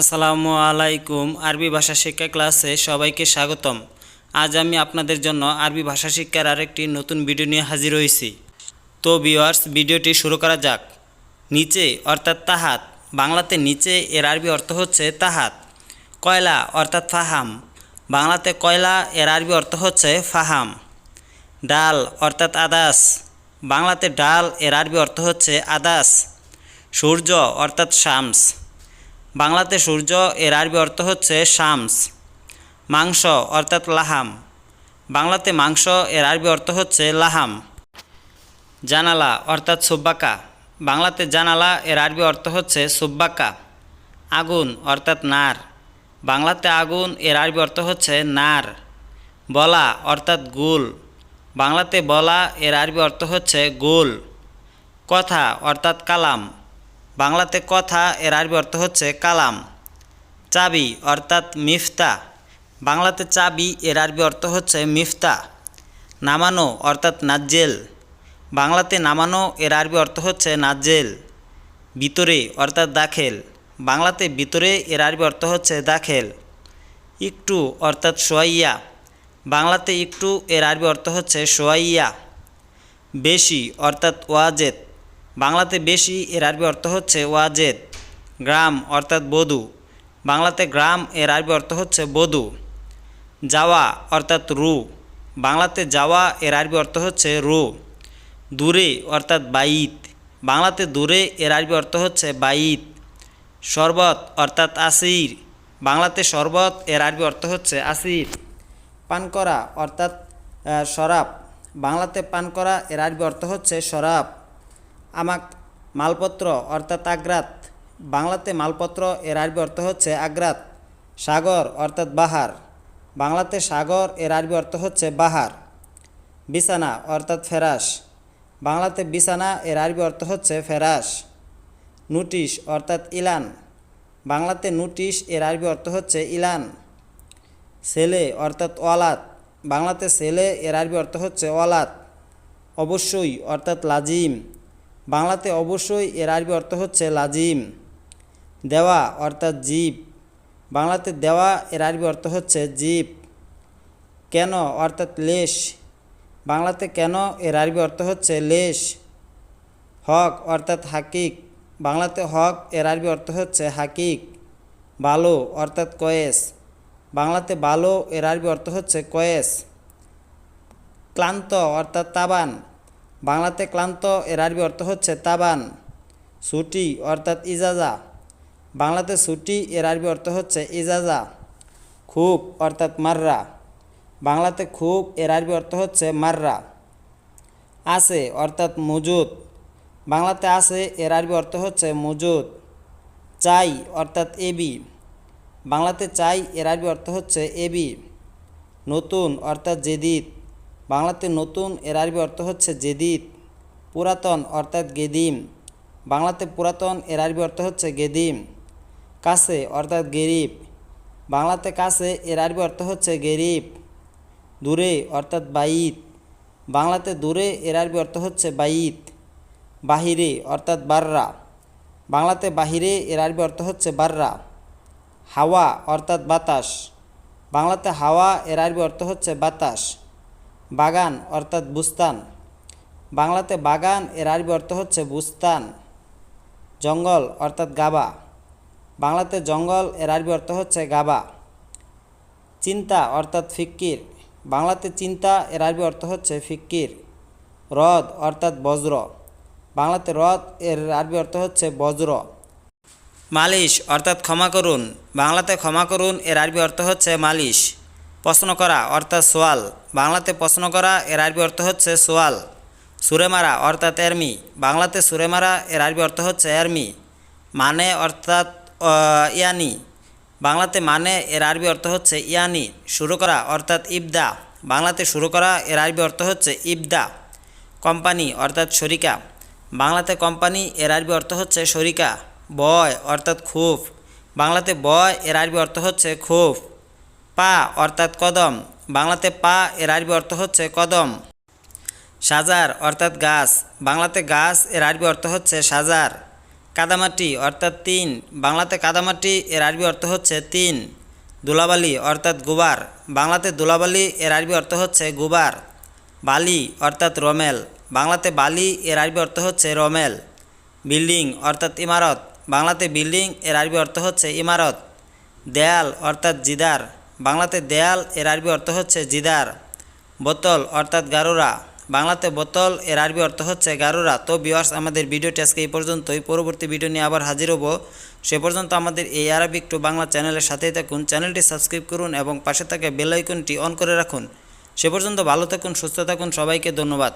আসসালামু আলাইকুম। আরবি ভাষা শিক্ষা ক্লাসে সবাইকে স্বাগতম। আজ আমি আপনাদের জন্য আরবি ভাষা শিক্ষার আরেকটি নতুন ভিডিও নিয়ে হাজির হয়েছি। তো ভিওয়ার্স ভিডিওটি শুরু করা যাক। নিচে, অর্থাৎ তাহাত। বাংলাতে নিচে এর আরবি অর্থ হচ্ছে তাহাত। কয়লা, অর্থাৎ ফাহাম। বাংলাতে কয়লা এর আরবি অর্থ হচ্ছে ফাহাম। ডাল, অর্থাৎ আদাস। বাংলাতে ডাল এর আরবি অর্থ হচ্ছে আদাস। সূর্য, অর্থাৎ শামস। বাংলাতে সূর্য, এর আরবি অর্থ হচ্ছে শামস। মাংস, অর্থাৎ লাহাম। বাংলাতে মাংস, এর আরবি অর্থ হচ্ছে লাহাম। জানালা, অর্থাৎ সুব্বাকা। বাংলাতে জানালা, এর আরবি অর্থ হচ্ছে সুব্বাকা। আগুন, অর্থাৎ নার। বাংলাতে আগুন, এর আরবি অর্থ হচ্ছে নার। বলা, অর্থাৎ গুল। বাংলাতে বলা, এর আরবি অর্থ হচ্ছে গোল। কথা, অর্থাৎ কালাম। বাংলাতে কথা এর আরবি অর্থ হচ্ছে কালাম। চাবি অর্থাৎ মিফতা। বাংলাতে চাবি এর আরবি অর্থ হচ্ছে মিফতা। নামানো অর্থাৎ নাজ্জেল। বাংলাতে নামানো এর আরবি অর্থ হচ্ছে নাজ্জেল। ভিতরে অর্থাৎ দাখেল। বাংলাতে ভিতরে এর আরবি অর্থ হচ্ছে দাখেল। একটু অর্থাৎ সোয়াইয়া। বাংলাতে একটু এর আরবি অর্থ হচ্ছে সোয়াইয়া। বেশি অর্থাৎ ওয়াজেদ। বাংলাতে বেশি এর আরবি অর্থ হচ্ছে ওয়াজেদ, গ্রাম অর্থাৎ বধূ। বাংলাতে গ্রাম এর আরবি অর্থ হচ্ছে বধূ। যাওয়া অর্থাৎ রু। বাংলাতে যাওয়া এর আরবি অর্থ হচ্ছে রু। দূরে অর্থাৎ বাইত। বাংলাতে দূরে এর আরবি অর্থ হচ্ছে বাইত। শরবত অর্থাৎ আসির। বাংলাতে শরবত এর আরবি অর্থ হচ্ছে আসির। পান করা অর্থাৎ শরাব। বাংলাতে পান করা এর আরবি অর্থ হচ্ছে শরাব। আমাক মালপত্র, অর্থাৎ আগ্রাত। বাংলাতে মালপত্র এর আরবি অর্থ হচ্ছে আগ্রাত, সাগর, অর্থাৎ বাহার। বাংলাতে সাগর এর আরবি অর্থ হচ্ছে বাহার। বিছানা, অর্থাৎ ফেরাস। বাংলাতে বিছানা এর আরবি অর্থ হচ্ছে ফেরাস। নোটিশ, অর্থাৎ ইলান। বাংলাতে নোটিশ এর আরবি অর্থ হচ্ছে ইলান। ছেলে অর্থাৎ ওয়ালাত বাংলাতে ছেলে এর আরবি অর্থ হচ্ছে ওয়ালাত অবশ্যই, অর্থাৎ লাজিম। বাংলাতে অবশ্যই এর আরবি অর্থ হচ্ছে লাজিম, দেওয়া অর্থাৎ জীব। বাংলাতে দেওয়া এর আরবি অর্থ হচ্ছে জীব। কেন অর্থাৎ লেশ? বাংলাতে কেন এর আরবি অর্থ হচ্ছে লেশ? হক অর্থাৎ হাকিক। বাংলাতে হক এর আরবি অর্থ হচ্ছে হাকিক। ভালো অর্থাৎ কয়েস। বাংলাতে ভালো এর আরবি অর্থ হচ্ছে কয়েস। ক্লান্ত অর্থাৎ তাবান। বাংলাতে ক্লান্ত এর আরবি অর্থ হচ্ছে তাবান ছুটি অর্থাৎ ইজাজা। বাংলাতে ছুটি এর আরবি অর্থ হচ্ছে ইজাজা, খুব অর্থাৎ মাররা। বাংলাতে খুব এর আরবি অর্থ হচ্ছে মাররা। আছে অর্থাৎ মজুদ। বাংলাতে আছে এর আরবি অর্থ হচ্ছে মজুদ। চাই অর্থাৎ এবি। বাংলাতে চাই এর আরবি অর্থ হচ্ছে এবি। নতুন অর্থাৎ জেদিদ। বাংলাতে নতুন এর আরবি অর্থ হচ্ছে জেদিদ, পুরাতন অর্থাৎ গেদিম। বাংলাতে পুরাতন এর আরবি অর্থ হচ্ছে গেদিম, কাছে অর্থাৎ গেরিব। বাংলাতে কাছে এর আরবি অর্থ হচ্ছে গেরিব, দূরে অর্থাৎ বাইত। বাংলাতে দূরে এর আরবি অর্থ হচ্ছে বাইত, বাহিরে অর্থাৎ বাররা। বাংলাতে বাহিরে এর আরবি অর্থ হচ্ছে বাররা, হাওয়া অর্থাৎ বাতাস। বাংলাতে হাওয়া এর আরবি অর্থ হচ্ছে বাতাস। বাগান অর্থাৎ বুস্তান। বাংলাতে বাগান এর আরবি অর্থ হচ্ছে বুস্তান। জঙ্গল অর্থাৎ গাবা। বাংলাতে জঙ্গল এর আরবি অর্থ হচ্ছে গাবা। চিন্তা অর্থাৎ ফিক্কির। বাংলাতে চিন্তা এর আরবি অর্থ হচ্ছে ফিক্কির। হ্রদ অর্থাৎ বজ্র। বাংলাতে হ্রদ এর আরবি অর্থ হচ্ছে বজ্র। মালিশ অর্থাৎ ক্ষমা করুন। বাংলাতে ক্ষমা করুন এর আরবি অর্থ হচ্ছে মালিশ। প্রশ্ন করা, অর্থাৎ সোয়াল। বাংলাতে প্রশ্ন করা, এর আরবি অর্থ হচ্ছে সোয়াল। সুরে মারা অর্থাৎ এরমি। বাংলাতে সুরে মারা এর আরবি অর্থ হচ্ছে এরমি। মানে অর্থাৎ ইয়ানি। বাংলাতে মানে এর আরবি অর্থ হচ্ছে ইয়ানি। শুরু করা, অর্থাৎ ইবদা। বাংলাতে শুরু করা, এর আরবি অর্থ হচ্ছে ইবদা। কোম্পানি, অর্থাৎ শরিকা। বাংলাতে কোম্পানি, এর আরবি অর্থ হচ্ছে শরিকা। বয়, অর্থাৎ খুব বাংলাতে বয়, এর আরবি অর্থ হচ্ছে খুব পা অর্থাৎ কদম। বাংলাতে পা এর আরবি অর্থ হচ্ছে কদম। সাজার অর্থাৎ গাছ। বাংলাতে গাছ এর আরবি অর্থ হচ্ছে সাজার। কাদামাটি অর্থাৎ তিন বাংলাতে কাদামাটি এর আরবি অর্থ হচ্ছে তিন। দুলাবালি অর্থাৎ গুবার। বাংলাতে দুলাবালি এর আরবি অর্থ হচ্ছে গুবার। বালি অর্থাৎ রমেল। বাংলাতে বালি এর আরবি অর্থ হচ্ছে রমেল। বিল্ডিং অর্থাৎ ইমারত। বাংলাতে বিল্ডিং এর আরবি অর্থ হচ্ছে ইমারত। দেয়াল অর্থাৎ জিদার। বাংলাতে দেয়াল, এর আরবি অর্থ হচ্ছে জিদার। বোতল, অর্থাৎ গারুরা। বাংলাতে বোতল, এর আরবি অর্থ হচ্ছে গারুরা। তো বিওয়ার্স আমাদের ভিডিওটি আজকে এই পর্যন্তই। পরবর্তী ভিডিও নিয়ে আবার হাজির হব। সে পর্যন্ত আমাদের এই আরবিক টু বাংলা চ্যানেলের সাথেই থাকুন। চ্যানেলটি সাবস্ক্রাইব করুন এবং পাশে থাকা বেল আইকনটি অন করে রাখুন। সে পর্যন্ত ভালো থাকুন, সুস্থ থাকুন। সবাইকে ধন্যবাদ।